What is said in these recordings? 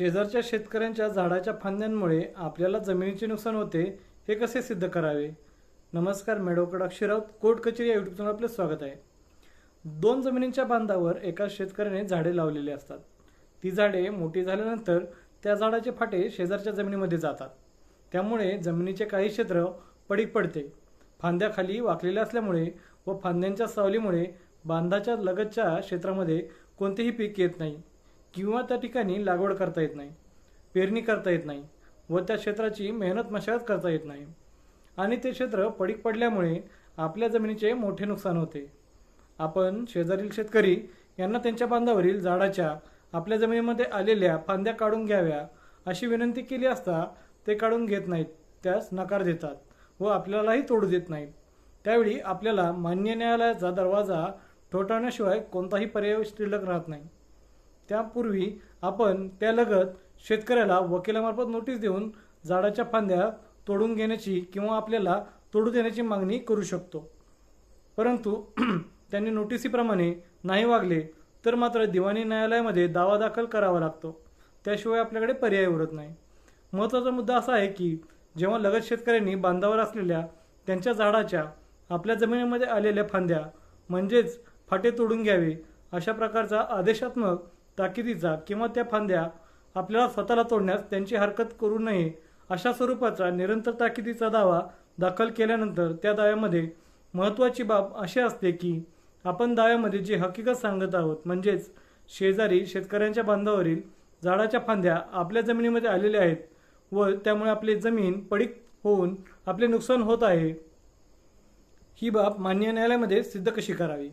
शेजारच्या शेतकऱ्यांच्या झाडाच्या फांद्यांमुळे आपल्याला जमिनीचे नुकसान होते हे कसे सिद्ध करावे? नमस्कार मेडोकड अक्षरात कोर्ट कचेरी या युट्यूब चॅनल आपले स्वागत आहे. दोन जमिनींच्या बांधावर एका शेतकऱ्याने झाडे लावलेली असतात. ती झाडे मोठी झाल्यानंतर त्या झाडाचे फाटे शेजारच्या जमिनीमध्ये जातात. त्यामुळे जमिनीचे काही क्षेत्र पडीक पडते. फांद्याखाली वाकलेले असल्यामुळे व फांद्यांच्या सावलीमुळे बांधाच्या लगतच्या क्षेत्रामध्ये कोणतेही पीक येत नाही. किंवा त्या ठिकाणी लागवड करता येत नाही पेरणी करता येत नाही व त्या क्षेत्राची मेहनत मशागत करता येत नाही. आणि ते क्षेत्र पडीक पडल्यामुळे आपल्या जमिनीचे मोठे नुकसान होते. आपण शेजारील शेतकरी यांना त्यांच्या बांधावरील झाडाच्या आपल्या जमिनीमध्ये आलेल्या फांद्या काढून घ्याव्या अशी विनंती केली असता ते काढून घेत नाहीत त्यास नकार देतात व आपल्यालाही तोडू देत नाहीत. त्यावेळी आपल्याला मान्य न्यायालयाचा दरवाजा ठोठावण्याशिवाय कोणताही पर्याय शिल्लक राहत नाही. त्यापूर्वी आपण त्या लगत शेतकऱ्याला वकिलामार्फत नोटीस देऊन झाडाच्या फांद्या तोडून घेण्याची किंवा आपल्याला तोडू देण्याची मागणी करू शकतो. परंतु त्यांनी नोटिसीप्रमाणे नाही वागले तर मात्र दिवाणी न्यायालयामध्ये दावा दाखल करावा लागतो. त्याशिवाय आपल्याकडे पर्याय उरत नाही. महत्त्वाचा मुद्दा असा आहे की जेव्हा लगत शेतकऱ्यांनी बांधावर असलेल्या त्यांच्या झाडाच्या आपल्या जमिनीमध्ये आलेल्या फांद्या म्हणजेच फाटे तोडून घ्यावे अशा प्रकारचा आदेशात्मक ताकिदीचा किंवा त्या फांद्या आपल्याला स्वतःला तोडण्यास त्यांची हरकत करू नये अशा स्वरूपाचा निरंतर ताकिदीचा दावा दाखल केल्यानंतर त्या दाव्यामध्ये महत्त्वाची बाब अशी असते की आपण दाव्यामध्ये जी हकीकत सांगत आहोत म्हणजेच शेजारी शेतकऱ्यांच्या बांधावरील झाडाच्या फांद्या आपल्या जमिनीमध्ये आलेल्या आहेत व त्यामुळे आपली जमीन पडीक होऊन आपले नुकसान होत आहे ही बाब मान्य न्यायालयामध्ये सिद्ध कशी करावी?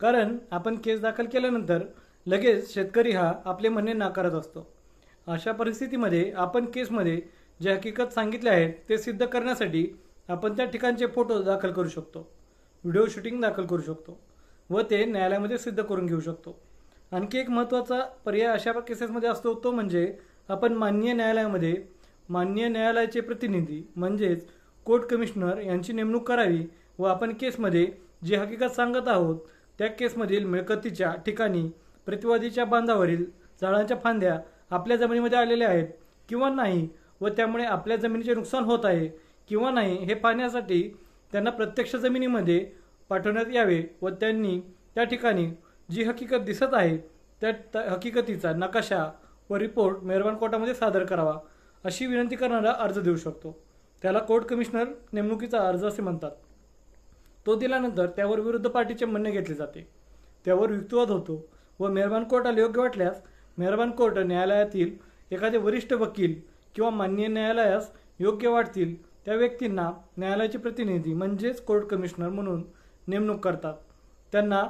कारण आपण केस दाखल केल्यानंतर लगेच शेतकरी हा आपले म्हणणे नाकारत असतो. अशा परिस्थितीमध्ये आपण केसमध्ये जे हकीकत सांगितले आहेत ते सिद्ध करण्यासाठी आपण त्या ठिकाणचे फोटो दाखल करू शकतो. व्हिडिओ शूटिंग दाखल करू शकतो. व ते न्यायालयामध्ये सिद्ध करून घेऊ शकतो. आणखी एक महत्त्वाचा पर्याय अशा केसेसमध्ये असतो तो म्हणजे आपण मान्य न्यायालयामध्ये मान्य न्यायालयाचे प्रतिनिधी म्हणजेच कोर्ट कमिशनर यांची नेमणूक करावी व आपण केसमध्ये जी हकीकत सांगत आहोत त्या केसमधील मिळकतीच्या ठिकाणी प्रतिवादीच्या बांधावरील झाडांच्या फांद्या आपल्या जमिनीमध्ये आलेल्या आहेत किंवा नाही व त्यामुळे आपल्या जमिनीचे नुकसान होत आहे किंवा नाही हे पाहण्यासाठी त्यांना प्रत्यक्ष जमिनीमध्ये पाठवण्यात यावे व त्यांनी त्या ठिकाणी जी हकीकत दिसत आहे त्या त- हकीकतीचा नकाशा व रिपोर्ट मेहरबान कोर्टामध्ये सादर करावा अशी विनंती करणारा अर्ज देऊ शकतो. त्याला कोर्ट कमिशनर नेमणुकीचा अर्ज असे म्हणतात. तो दिल्यानंतर त्यावर विरुद्ध पार्टीचे म्हणणे घेतले जाते. त्यावर युक्तिवाद होतो. व मेहरबान कोर्टाला योग्य वाटल्यास मेहरबान कोर्ट न्यायालयातील एखादे वरिष्ठ वकील किंवा मान्य न्यायालयास योग्य वाटतील त्या व्यक्तींना न्यायालयाचे प्रतिनिधी म्हणजेच कोर्ट कमिशनर म्हणून नेमणूक करतात. त्यांना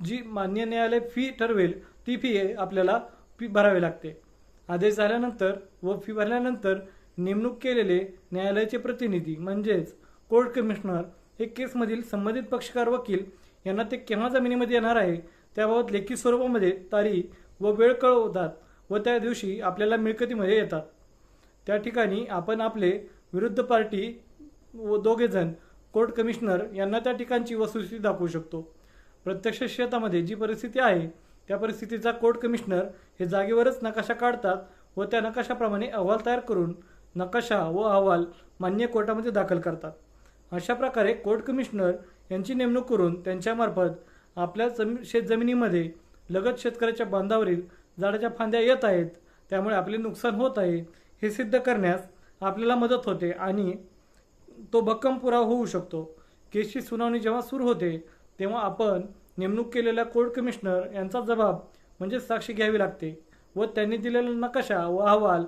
जी मान्य न्यायालय फी ठरवेल ती फी आपल्याला फी भरावी लागते. आदेश झाल्यानंतर व फी भरल्यानंतर नेमणूक केलेले न्यायालयाचे प्रतिनिधी म्हणजेच कोर्ट कमिशनर हे केसमधील संबंधित पक्षकार वकील यांना ते केव्हा जमिनीमध्ये येणार आहे त्याबाबत लेखी स्वरूपामध्ये तारीख व वेळ कळवतात व त्या दिवशी आपल्याला मिळकतीमध्ये येतात. त्या ठिकाणी आपण आपले विरुद्ध पार्टी व दोघेजण कोर्ट कमिशनर यांना त्या ठिकाणची वस्तुस्थिती दाखवू शकतो. प्रत्यक्ष शेतामध्ये जी परिस्थिती आहे त्या परिस्थितीचा कोर्ट कमिशनर हे जागेवरच नकाशा काढतात व त्या नकाशाप्रमाणे अहवाल तयार करून नकाशा व अहवाल मान्य कोर्टामध्ये दाखल करतात. अशा प्रकारे कोर्ट कमिशनर यांची नेमणूक करून त्यांच्यामार्फत आपल्या जमी शेतजमिनीमध्ये लगत शेतकऱ्याच्या बांधावरील झाडाच्या फांद्या येत आहेत. त्यामुळे आपले नुकसान होत आहे. हे सिद्ध करण्यास आपल्याला मदत होते आणि तो भक्कम पुरावा होऊ शकतो. केसची सुनावणी जेव्हा सुरू होते तेव्हा आपण नेमणूक केलेल्या कोर्ट कमिशनर यांचा जबाब म्हणजे साक्षी घ्यावी लागते व त्यांनी दिलेला नकाशा व अहवाल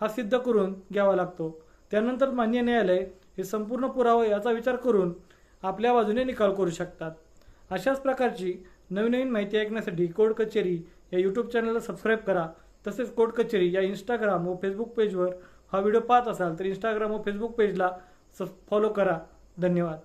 हा सिद्ध करून घ्यावा लागतो. त्यानंतर मान्य न्यायालय हे संपूर्ण पुरावा याचा विचार करून आपल्या बाजूने निकाल करू शकतात. अशाच प्रकारची नवीन नवीन माहिती ऐकण्यासाठी कोड कचेरी या यूट्यूब चॅनलला सबस्क्राईब करा. तसेच कोड कचेरी या इंस्टाग्राम व फेसबुक पेजवर हा व्हिडिओ पाहत असाल तर इंस्टाग्राम व फेसबुक पेजला सब फॉलो करा. धन्यवाद.